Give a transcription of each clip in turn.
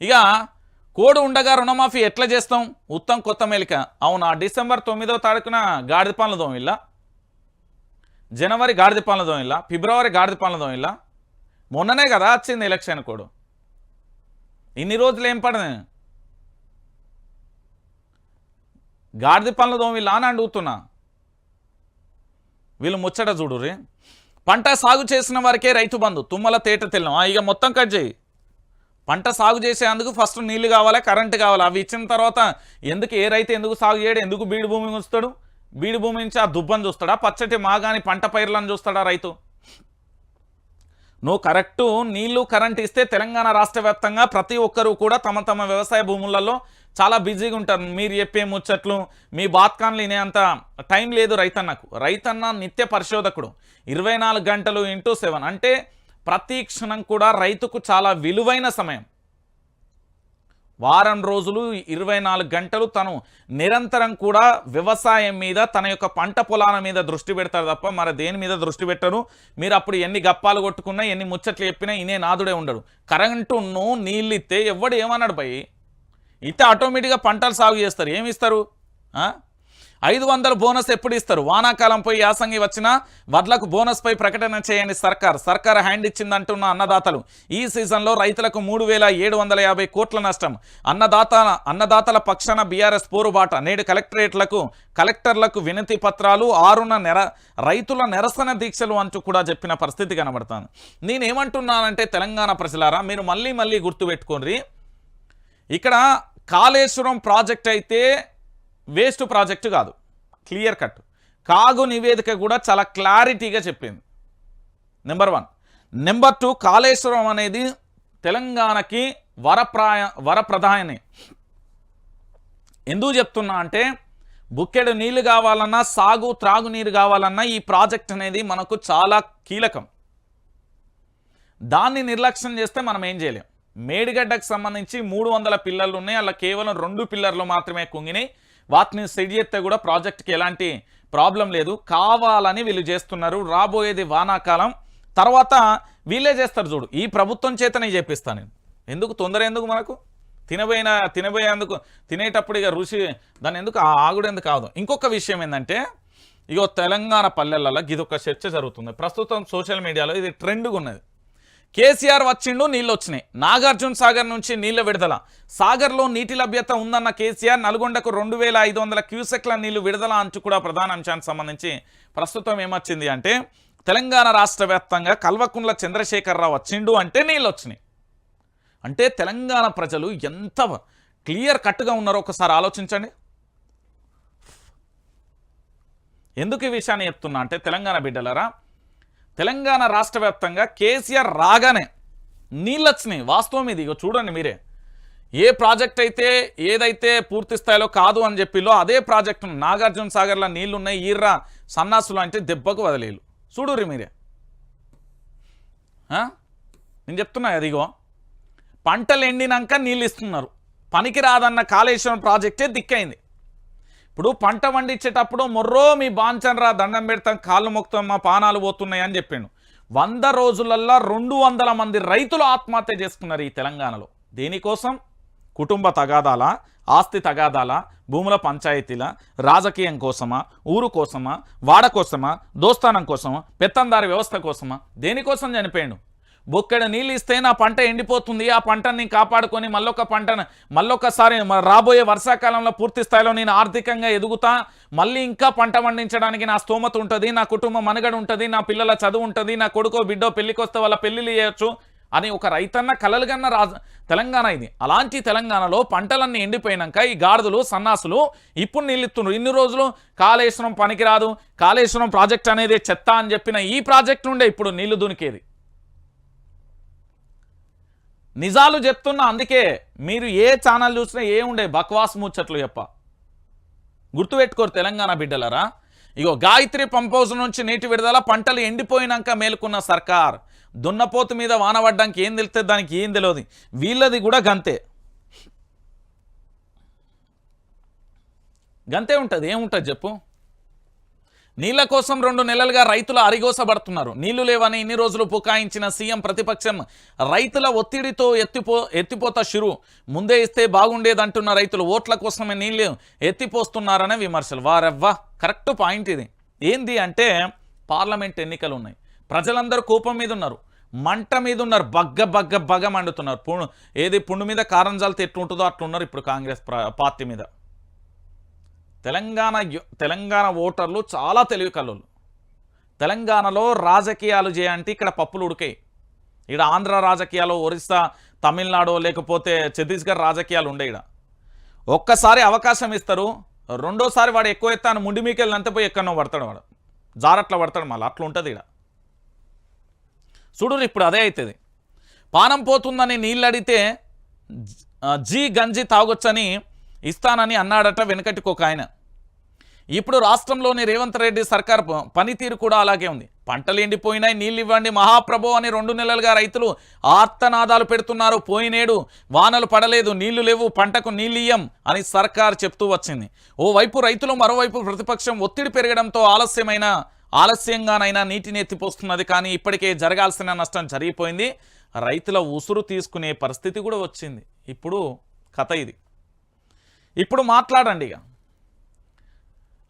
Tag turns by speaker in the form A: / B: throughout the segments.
A: ఇక కోడు ఉండగా రుణమాఫీ ఎట్లా చేస్తాం? ఉత్తమ్ కొత్త మేలిక. అవునా డిసెంబర్ తొమ్మిదో తారీఖున గాడిద పాలన దోమిల్లా? జనవరి గాడిద పాలన దోమిల్లా? ఫిబ్రవరి గాడిద పాలన దోమిల్లా? మొన్ననే కదా వచ్చింది ఎలక్షన్ కోడ్. ఇన్ని రోజులు ఏం పడదు గాడిద పనుల దోమిల్లా అని అడుగుతున్నా. వీళ్ళు ముచ్చట చూడుర్రి. పంట సాగు చేసిన వారికే రైతు బంధు. తుమ్మల తేట తెల్లం. ఇక మొత్తం కట్ చేయి. పంట సాగు చేసేందుకు ఫస్ట్ నీళ్ళు కావాలి కరెంటు కావాలి. అవి ఇచ్చిన తర్వాత ఎందుకు ఏ రైతు ఎందుకు సాగు చేయడు? ఎందుకు బీడు భూమి ఉంచుతాడు బీడు భూమి నుంచి ఆ దుబ్బను చూస్తాడా? పచ్చటి మాగాని పంట పైర్లను చూస్తాడా రైతు? నువ్వు కరెక్టు నీళ్ళు కరెంట్ ఇస్తే తెలంగాణ రాష్ట్ర వ్యాప్తంగా ప్రతి ఒక్కరూ కూడా తమ తమ వ్యవసాయ భూములలో చాలా బిజీగా ఉంటారు. మీరు చెప్పే ముచ్చట్లు మీ బాత్కాన్లు వినేంత టైం లేదు రైతన్నకు. రైతన్న నిత్య పరిశోధకుడు. ఇరవై గంటలు ఇంటూ సెవెన్ అంటే ప్రతి క్షణం కూడా రైతుకు చాలా విలువైన సమయం. వారం రోజులు ఇరవై గంటలు తను నిరంతరం కూడా వ్యవసాయం మీద తన యొక్క పంట పొలాల మీద దృష్టి పెడతారు తప్ప మరి దేని మీద దృష్టి పెట్టరు మీరు అప్పుడు ఎన్ని గప్పాలు కొట్టుకున్నా ఎన్ని ముచ్చట్లు చెప్పినా ఇనే నాదుడే ఉండడు. కరెంటును నీళ్ళు ఇస్తే ఎవడు ఏమన్నాడు పోయి ఇస్తే ఆటోమేటిక్గా పంటలు సాగు చేస్తారు. ఏమిస్తారు ఐదు వందల బోనస్ ఎప్పుడు ఇస్తారు? వానాకాలంపై యాసంగి వచ్చిన వడ్లకు బోనస్పై ప్రకటన చేయని సర్కార్. సర్కార్ హ్యాండ్ ఇచ్చిందంటున్న అన్నదాతలు. ఈ సీజన్లో రైతులకు మూడు వేల ఏడు వందల యాభై కోట్ల నష్టం. అన్నదాత అన్నదాతల పక్షాన బీఆర్ఎస్ పోరుబాట. నేడు కలెక్టరేట్లకు కలెక్టర్లకు వినతి పత్రాలు ఆరున నెర రైతుల నిరసన దీక్షలు అంటూ కూడా చెప్పిన పరిస్థితి కనబడుతుంది. నేనేమంటున్నానంటే తెలంగాణ ప్రజలారా మీరు మళ్ళీ మళ్ళీ గుర్తుపెట్టుకోండి. ఇక్కడ కాళేశ్వరం ప్రాజెక్ట్ అయితే వేస్ట్ ప్రాజెక్టు కాదు. Clear cut. కాగు నివేదిక కూడా చాలా క్లారిటీగా చెప్పింది. Number one number two Kaleshwaram అనేది తెలంగాణకి వరప్రాయ వరప్రధాయని ఎందుకు చెప్తున్నా అంటే బుక్కెడు నీళ్ళు కావాలన్నా సాగు త్రాగునీరు కావాలన్నా ఈ ప్రాజెక్ట్ అనేది మనకు చాలా కీలకం. దాన్ని నిర్లక్ష్యం చేస్తే మనం ఏం చేయలేం. మేడిగడ్డకు సంబంధించి మూడు వందల పిల్లర్లు ఉన్నాయి. అలా కేవలం రెండు పిల్లర్లు మాత్రమే కుంగినాయి. వాటిని సెట్ చేస్తే కూడా ప్రాజెక్ట్కి ఎలాంటి ప్రాబ్లం లేదు. కావాలని వీళ్ళు చేస్తున్నారు. రాబోయేది వానాకాలం. తర్వాత వీళ్ళే చేస్తారు చూడు. ఈ ప్రభుత్వం చేతనే చేపిస్తాను నేను. ఎందుకు? తొందర ఎందుకు మనకు? తినబోయిన తినబోయేందుకు తినేటప్పుడు ఇక రుచి దాని ఎందుకు? ఆ ఆగుడెందుకు కాదు? ఇంకొక విషయం ఏంటంటే ఇగో తెలంగాణ పల్లెలలో ఇది ఒక చర్చ జరుగుతుంది. ప్రస్తుతం సోషల్ మీడియాలో ఇది ట్రెండ్గా ఉన్నది. కేసీఆర్ వచ్చిండు నీళ్ళు వచ్చినాయి. నాగార్జున సాగర్ నుంచి నీళ్ళ విడుదల. సాగర్లో నీటి లభ్యత ఉందన్న కేసీఆర్ నల్గొండకు రెండు వేల ఐదు వందల క్యూసెక్ల నీళ్ళు విడుదల అంచు కూడా ప్రధాన అంశానికి సంబంధించి ప్రస్తుతం ఏమొచ్చింది అంటే తెలంగాణ రాష్ట్ర వ్యాప్తంగా కల్వకుంట్ల చంద్రశేఖరరావు వచ్చిండు అంటే నీళ్ళు వచ్చినాయి. అంటే తెలంగాణ ప్రజలు ఎంత క్లియర్ కట్గా ఉన్నారో ఒకసారి ఆలోచించండి. ఎందుకు ఈ విషయాన్ని చెప్తున్నా అంటే తెలంగాణ బిడ్డలరా తెలంగాణ రాష్ట్ర వ్యాప్తంగా కేసీఆర్ రాగానే నీళ్ళు వచ్చినాయి వాస్తవం ఇది. ఇక చూడండి మీరే. ఏ ప్రాజెక్ట్ అయితే ఏదైతే పూర్తి స్థాయిలో కాదు అని చెప్పిలో అదే ప్రాజెక్టు నాగార్జున సాగర్లో నీళ్ళున్నాయి ఈర్రా సన్నాసులు అంటే దెబ్బకు వదిలేలు. చూడుర్రి మీరే. నేను చెప్తున్నా అదిగో పంటలు ఎండినాక నీళ్ళు ఇస్తున్నారు పనికి రాదన్న కాళేశ్వరం ప్రాజెక్టే దిక్కైంది ఇప్పుడు పంట పండించేటప్పుడు మొర్రో మీ బాంచనరా దండం పెడతాం కాళ్ళు మొక్తాం మా పానాలు పోతున్నాయి అని చెప్పిండు. వంద రోజులల్లా రెండు వందల మంది రైతులు ఆత్మహత్య చేసుకున్నారు ఈ తెలంగాణలో. దేనికోసం? కుటుంబ తగాదాల? ఆస్తి తగాదాల? భూముల పంచాయతీల? రాజకీయం కోసమా? ఊరు కోసమా? వాడ కోసమా? దోస్తానం కోసమా? పెత్తందారి వ్యవస్థ కోసమా? దేనికోసం చనిపోయాడు? బొక్కెడ నీళ్ళు ఇస్తే నా పంట ఎండిపోతుంది. ఆ పంటని కాపాడుకొని మళ్ళొక పంటను మళ్ళొకసారి రాబోయే వర్షాకాలంలో పూర్తి స్థాయిలో నేను ఆర్థికంగా ఎదుగుతా. మళ్ళీ ఇంకా పంట పండించడానికి నా స్తోమత ఉంటుంది నా కుటుంబం మనుగడ ఉంటుంది నా పిల్లల చదువు ఉంటుంది నా కొడుకో బిడ్డో పెళ్ళికొస్తే వాళ్ళ పెళ్ళిళ్ళు చేయొచ్చు అని ఒక రైతన్న కలలుగన్న రాజ తెలంగాణ ఇది. అలాంటి తెలంగాణలో పంటలన్నీ ఎండిపోయినాక ఈ గాడిదలు సన్నాసులు ఇప్పుడు నిలుస్తున్నారు ఇన్ని రోజులు కాళేశ్వరం పనికిరాదు కాళేశ్వరం ప్రాజెక్ట్ అనేది చెత్త అని చెప్పిన ఈ ప్రాజెక్ట్ నుండే ఇప్పుడు నీళ్ళు దునికేది. నిజాలు చెప్తున్నా అందుకే మీరు ఏ ఛానల్ చూసినా ఏముండే బక్వాస్ ముచ్చట్లు చెప్ప. గుర్తుపెట్టుకోరు తెలంగాణ బిడ్డలరా. ఇగో గాయత్రి పంప్ హౌస్ నుంచి నీటి విడుదల పంటలు ఎండిపోయినాక మేలుకున్న సర్కార్. దున్నపోతు మీద వాన పడ్డానికి ఏం తెలిస్తే దానికి ఏం తెలియదు వీళ్ళది కూడా గంతే. గంతే ఉంటుంది. ఏముంటుంది చెప్పు? నీళ్ళ కోసం రెండు నెలలుగా రైతులు అరిగోసబడుతున్నారు. నీళ్ళు లేవని ఇన్ని రోజులు పుకాయించిన సీఎం ప్రతిపక్షం రైతుల ఒత్తిడితో ఎత్తిపో ఎత్తిపోత షురు. ముందే ఇస్తే బాగుండేదంటున్న రైతులు ఓట్ల కోసమే నీళ్ళు ఎత్తిపోస్తున్నారనే విమర్శలు. వారెవ్వా కరెక్ట్ పాయింట్ ఇది. ఏంది అంటే పార్లమెంట్ ఎన్నికలు ఉన్నాయి ప్రజలందరూ కోపం మీద ఉన్నారు మంట మీద ఉన్నారు బగ్గ బగ్గ బగ్గ మండుతున్నారు. పుణు ఏది పుండు మీద కారం జల్తే ఎట్లుంటుందో అట్లున్నారు ఇప్పుడు కాంగ్రెస్ పార్టీ మీద. తెలంగాణ తెలంగాణ ఓటర్లు చాలా తెలివి కల్లోళ్ళు. తెలంగాణలో రాజకీయాలు చేయంటే ఇక్కడ పప్పులు ఉడికాయి. ఇక్కడ ఆంధ్ర రాజకీయాలు ఒరిస్సా తమిళనాడు లేకపోతే ఛత్తీస్గఢ్ రాజకీయాలు ఉండే ఇక్కడ. ఒక్కసారి అవకాశం ఇస్తారు. రెండోసారి వాడు ఎక్కువ ఎత్తాను ముండి మీకెళ్ళి అంతపోయి పోయి ఎక్కడో పడతాడు వాడు. జారట్ల పడతాడు మళ్ళీ. అట్లా ఉంటుంది ఇక్కడ. చూడు ఇప్పుడు అదే అవుతుంది పానం పోతుందని నీళ్ళు అడిగితే జీ గంజి తాగొచ్చని ఇస్తానని అన్నాడట వెనకటికొక ఒక ఆయన. ఇప్పుడు రాష్ట్రంలోని రేవంత్ రెడ్డి సర్కార్ పనితీరు కూడా అలాగే ఉంది. పంటలు ఎండిపోయినాయి నీళ్ళు ఇవ్వండి మహాప్రభు అని రెండు నెలలుగా రైతులు ఆర్తనాదాలు పెడుతున్నారు. పోయినేడు వానలు పడలేదు నీళ్ళు లేవు పంటకు నీళ్ళు ఇయ్యం అని సర్కార్ చెప్తూ వచ్చింది. ఓవైపు రైతులు మరోవైపు ప్రతిపక్షం ఒత్తిడి పెరగడంతో ఆలస్యమైన ఆలస్యంగానైనా నీటిని ఎత్తిపోస్తున్నది. కానీ ఇప్పటికే జరగాల్సిన నష్టం జరిగిపోయింది. రైతుల ఉసురు తీసుకునే పరిస్థితి కూడా వచ్చింది. ఇప్పుడు కథ ఇది. ఇప్పుడు మాట్లాడండి ఇక.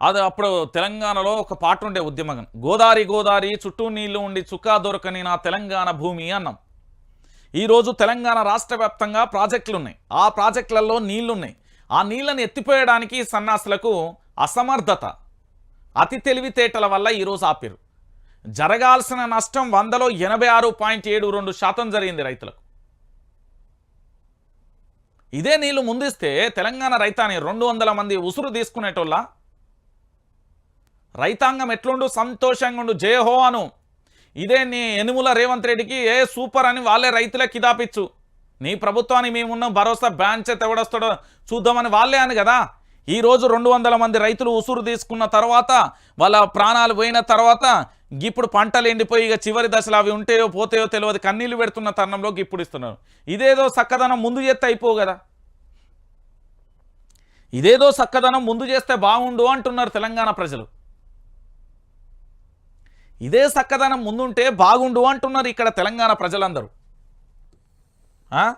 A: అది అప్పుడు తెలంగాణలో ఒక పాట ఉండే ఉద్యమం. గోదారి గోదారి చుట్టూ నీళ్ళు ఉండి చుక్కా దొరకని నా తెలంగాణ భూమి అన్నాం. ఈరోజు తెలంగాణ రాష్ట్ర వ్యాప్తంగా ప్రాజెక్టులు ఉన్నాయి. ఆ ప్రాజెక్టులలో నీళ్ళున్నాయి ఆ నీళ్ళని ఎత్తిపోయడానికి సన్నాసులకు అసమర్థత. అతి తెలివితేటల వల్ల ఈరోజు ఆపారు జరగాల్సిన నష్టం వందలో ఎనభై ఆరు పాయింట్ ఏడు రెండు శాతం జరిగింది రైతులకు. ఇదే నీళ్ళు ముందిస్తే తెలంగాణ రైతాన్ని రెండు వందల మంది ఉసురు తీసుకునేటోళ్ళ? రైతాంగం ఎట్లుండు? సంతోషంగా ఉండు జయహో అను. ఇదే నీ ఎనుముల రేవంత్ రెడ్డికి ఏ సూపర్ అని వాళ్ళే రైతులే కిదాపిచ్చు. నీ ప్రభుత్వానికి మేమున్న భరోసా బ్యాంచ్ ఎవడొస్తాడో చూద్దామని వాళ్ళే అని కదా? ఈరోజు రెండు వందల మంది రైతులు ఉసురు తీసుకున్న తర్వాత వాళ్ళ ప్రాణాలు పోయిన తర్వాత ఇప్పుడు పంటలు ఎండిపోయి ఇక చివరి దశలు అవి ఉంటాయో పోతాయో తెలియదు. కన్నీళ్ళు పెడుతున్న తరుణంలో ఇప్పుడు ఇస్తున్నారు. ఇదేదో చక్కదనం ముందు చేస్తే అయిపో కదా. ఇదేదో చక్కదనం ముందు చేస్తే బాగుండు అంటున్నారు తెలంగాణ ప్రజలు. ఇదే చక్కదనం ముందుంటే బాగుండు అంటున్నారు ఇక్కడ తెలంగాణ ప్రజలందరూ.